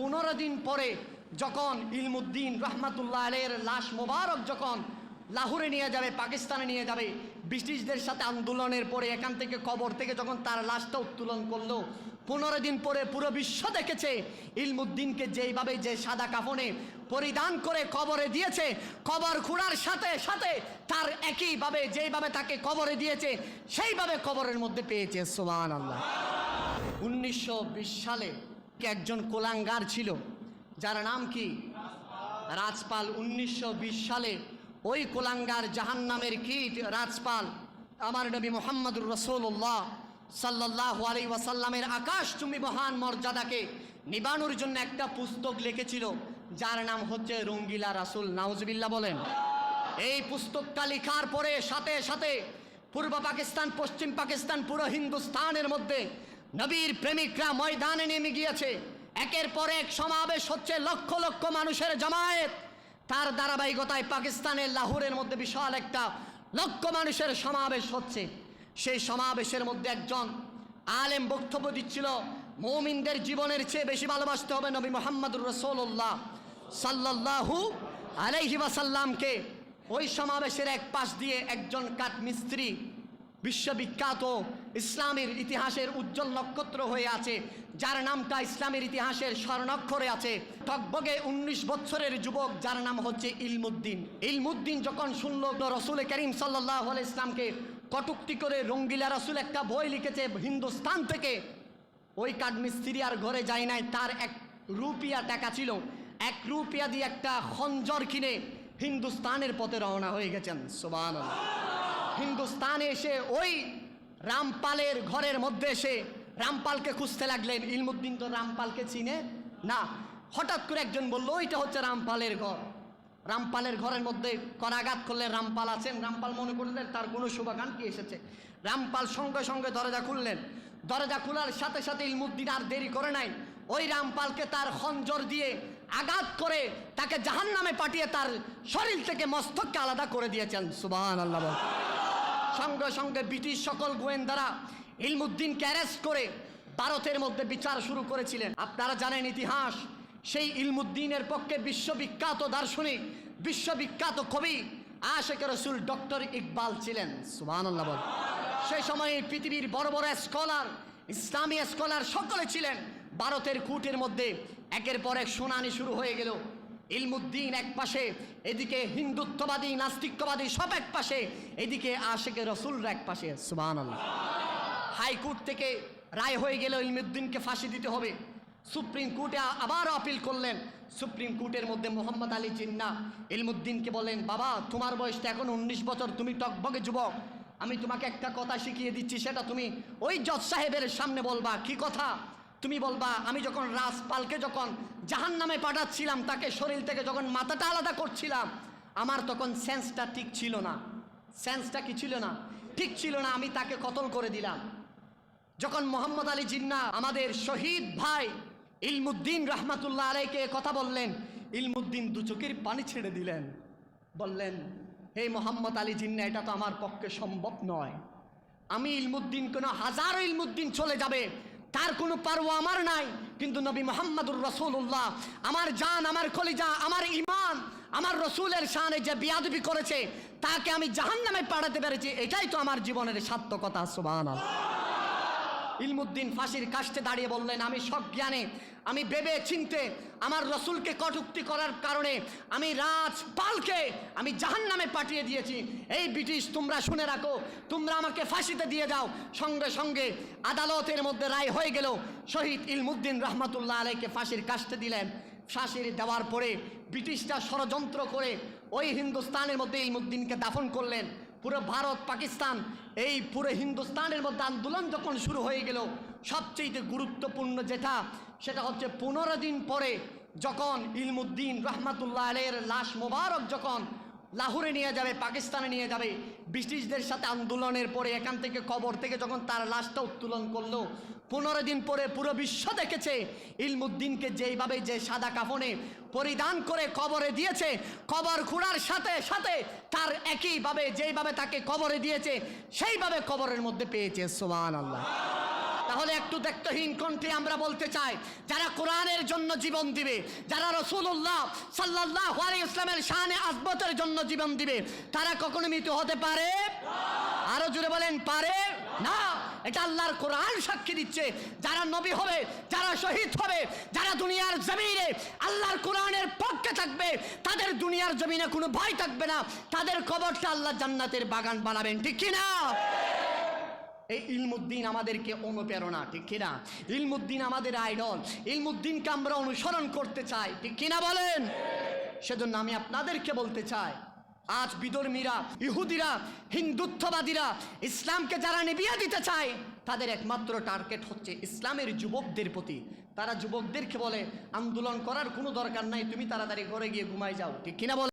পনেরো দিন পরে যখন ইলমুদ্দিন রহমাতুল্লাহ আলের লাশ মোবারক যখন লাহোরে নিয়ে যাবে, পাকিস্তানে নিয়ে যাবে, ব্রিটিশদের সাথে আন্দোলনের পরে এখান থেকে কবর থেকে যখন তার লাশটা উত্তোলন করল, পনেরো দিন পরে পুরো বিশ্ব দেখেছে ইলমুদ্দিনকে যেইভাবে যে সাদা কাফনে পরিধান করে কবরে দিয়েছে, কবর খুঁড়ার সাথে সাথে তার একইভাবে যেইভাবে তাকে কবরে দিয়েছে, সেইভাবে কবরের মধ্যে পেয়েছে। সোমান আল্লাহ উনিশশো বিশ সালে একজন কোলাঙ্গার ছিল, যার নাম কি? রাজপাল। উনিশশো বিশ সালে ওই কোলাঙ্গার জাহান নামের কীট রাজপাল, আমার নবী মোহাম্মদুর রসুল্লাহ সাল্লাহ আলী ওয়াসাল্লামের আকাশ তুমি মহান মর্যাদাকে নিবানোর জন্য একটা পুস্তক লিখেছিল, যার নাম হচ্ছে রঙ্গিলা রাসুল। নাউজবিল্লা বলেন। এই পুস্তকটা লেখার পরে সাথে সাথে পূর্ব পাকিস্তান, পশ্চিম পাকিস্তান, পুরো হিন্দুস্তানের মধ্যে নবীর প্রেমিকরা ময়দানে নেমে গিয়েছে। একের পর এক সমাবেশ হচ্ছে লক্ষ লক্ষ মানুষের জমায়েত। তার ধারাবাহিকতায় পাকিস্তানের লাহোরের মধ্যে বিশাল একটা লক্ষ মানুষের সমাবেশ হচ্ছে। সেই সমাবেশের মধ্যে একজন আলেম বক্তব্য দিচ্ছিল, মৌমিনদের জীবনের চেয়ে বেশি ভালোবাসতে হবে নবী মোহাম্মদুর রসোল্লাহ সাল্লাল্লাহু আলাইহি ওয়াসাল্লামকে। ওই সমাবেশের এক পাশ দিয়ে একজন কাঠমিস্ত্রি, বিশ্ববিখ্যাত ইসলামের ইতিহাসের উজ্জ্বল নক্ষত্র হয়ে আছে, যার নামটা ইসলামের ইতিহাসের স্বর্ণাক্ষরে আছে। টকবগে উনিশ বছরের যুবক, যার নাম হচ্ছে ইলমুদ্দিন। ইলমুদ্দিন যখন শুনল রসুল করিম সাল্লাহ ইসলামকে কটুক্তি করে রঙ্গিলা রসুল একটা বই লিখেছে হিন্দুস্তান থেকে, ওই কাঠমিস্ত্রি আর ঘরে যায় নাই, তার এক রুপিয়া টাকা ছিল। এক রুপিয়া দিয়ে একটা খঞ্জর কিনে হিন্দুস্তানের পথে রওনা হয়ে গেছেন। সোবান হিন্দুস্তানে এসে ওই রামপালের ঘরের মধ্যে এসে রামপালকে খুঁজতে লাগলেন। ইলমুদ্দিন তো রামপালকে চিনে? না। হঠাৎ করে একজন বলল, ওইটা হচ্ছে রামপালের ঘর। রামপালের ঘরের মধ্যে করাঘাত করলে রামপাল আছেন। রামপাল মনে করলেন, তার কোনো শুভাকাঙ্ক্ষী এসেছে। রামপাল সঙ্গে সঙ্গে দরজা খুললেন। দরজা খোলার সাথে সাথে ইলমুদ্দিন আর দেরি করে নাই। ওই রামপালকে তার খঞ্জর দিয়ে আঘাত করে তাকে জাহান নামে পাঠিয়ে তার শরীর থেকে মস্তককে আলাদা করে দিয়েছেন। সুবাহ আল্লাহ। সঙ্গে সঙ্গে ব্রিটিশ সকল গোয়েন্দারা ইলমুদ্দিনকে অ্যারেস্ট করে ভারতের মধ্যে বিচার শুরু করেছিলেন। আপনারা জানেন ইতিহাস, সেই ইলমুদ্দিনের পক্ষে বিশ্ববিখ্যাত দার্শনিক, বিশ্ববিখ্যাত কবি আশেখ রসুল ডক্টর ইকবাল ছিলেন। সুমান সেই সময় পৃথিবীর বড় বড় স্কলার, ইসলামী স্কলার সকলে ছিলেন। ভারতের কুটের মধ্যে একের পর এক শুনানি শুরু হয়ে গেল। ইলমুদ্দিন এক পাশে, এদিকে হিন্দুত্ববাদী, নাস্তিক্যবাদী সব এক পাশে, এদিকে আশেকে রসুলরা এক পাশে। সুবান হাইকোর্ট থেকে রায় হয়ে গেল ইলমুদ্দিনকে ফাঁসি দিতে হবে। সুপ্রিম কোর্টে আবারও আপিল করলেন। সুপ্রিম কোর্টের মধ্যে মোহাম্মদ আলী জিন্না ইলমুদ্দিনকে বলেন, বাবা, তোমার বয়সটা এখন উনিশ বছর, তুমি টকবগে যুবক। আমি তোমাকে একটা কথা শিখিয়ে দিচ্ছি, সেটা তুমি ওই জজ সাহেবের সামনে বলবা। কি কথা? তুমি বলবা, আমি যখন রাজপালকে যখন জাহান নামে পাঠাচ্ছিলাম, তাকে শরীর থেকে যখন মাথাটা আলাদা করছিলাম, আমার তখন সেন্সটা ঠিক ছিল না। সেন্সটা কি ছিল না? ঠিক ছিল না, আমি তাকে কতল করে দিলাম। যখন মোহাম্মদ আলী জিন্না আমাদের শহীদ ভাই ইলমুদ্দিন রহমাতুল্লাহ আলাইকে কথা বললেন, ইলমুদ্দিন দু চোখের পানি ছেড়ে দিলেন। বললেন, হে মোহাম্মদ আলী জিন্না, এটা তো আমার পক্ষে সম্ভব নয়। আমি ইলমুদ্দিন, কোনো হাজারো ইলমুদ্দিন চলে যাবে তার কোনো পারো আমার নাই। কিন্তু নবী মোহাম্মদুর রসুল্লাহ আমার জান, আমার কলিজা, আমার ইমান আমার রসুলের শানে যে বিয়াদবি করেছে, তাকে আমি জাহান নামে পাড়াতে পেরেছি। এটাই তো আমার জীবনের সার্থকতা সুবাহ ইলমুদ্দিন ফাঁসির কাষ্টে দাঁড়িয়ে বললেন, আমি সব জ্ঞানে আমি ভেবে চিনতে, আমার রসুলকে কটুক্তি করার কারণে, আমি রাজপালকে, আমি জাহান নামে পাঠিয়ে দিয়েছি। এই ব্রিটিশ, তোমরা শুনে রাখো, তোমরা আমাকে ফাঁসিতে দিয়ে যাও সঙ্গে সঙ্গে আদালতের মধ্যে রায় হয়ে গেল, শহীদ ইলমুদ্দিন রহমাতুল্লাহ আলাইকে ফাঁসির কাষ্টে দিলেন। ফাঁসির দেওয়ার পরে ব্রিটিশরা ষড়যন্ত্র করে ওই হিন্দুস্তানের মধ্যে ইলমুদ্দিনকে দাফন করলেন। পুরো ভারত, পাকিস্তান, এই পুরো হিন্দুস্তানের মধ্যে আন্দোলন যখন শুরু হয়ে গেল, সবচেয়ে গুরুত্বপূর্ণ যেটা, সেটা হচ্ছে পনেরো দিন পরে যখন ইলমুদ্দিন রহমাতুল্লাহ আলের লাশ মোবারক যখন লাহোরে নিয়ে যাবে, পাকিস্তানে নিয়ে যাবে। ব্রিটিশদের সাথে আন্দোলনের পরে এখান থেকে কবর থেকে যখন তার লাশটা উত্তোলন করল, পনেরো দিন পরে পুরো বিশ্ব দেখেছে, ইলমুদ্দিনকে যেইভাবে যে সাদা কাফনে পরিধান করে কবরে দিয়েছে, কবর খুঁড়ার সাথে সাথে তার একইভাবে যেইভাবে তাকে কবরে দিয়েছে, সেইভাবে কবরের মধ্যে পেয়েছে সোমান আল্লাহ তাহলে একটু দেখতহীন কণ্ঠে আমরা বলতে চাই, যারা কোরআনের জন্য জীবন দিবে, যারা রসুল্লাহ সাল্লাহ ইসলামের শানে আজবতের জন্য জীবন দিবে, তারা কখনো মৃত্যু হতে পারে? আরও জুড়ে বলেন, পারে? না, এটা আল্লাহর কোরআন সাক্ষী দিচ্ছে, যারা নবী হবে, যারা শহীদ হবে, যারা দুনিয়ার জমিনে আল্লাহর কোরআনের পক্ষে থাকবে, তাদের দুনিয়ার জমিনে কোনো ভয় থাকবে না, তাদের কবরটা আল্লাহ জান্নাতের বাগান বানাবেন, ঠিক কিনা? এই ইলমুদ্দিন আমাদেরকে অনুপ্রেরণা, ঠিক কিনা? ইলমুদ্দিন আমাদের আইডল। ইলমুদ্দিনকে আমরা অনুসরণ করতে চাই, ঠিক কিনা বলেন? সেজন্য আমি আপনাদেরকে বলতে চাই, আজ বিধর্মীরা, ইহুদিরা, হিন্দুত্ববাদীরা, ইসলামকে যারা নিবিয়া দিতে চায়, তাদের একমাত্র টার্গেট হচ্ছে ইসলামের যুবকদের প্রতি। তারা যুবকদেরকে বলে, আন্দোলন করার কোনো দরকার নাই, তুমি তাড়াতাড়ি ঘরে গিয়ে ঘুমাই যাও। ঠিক কিনা বলে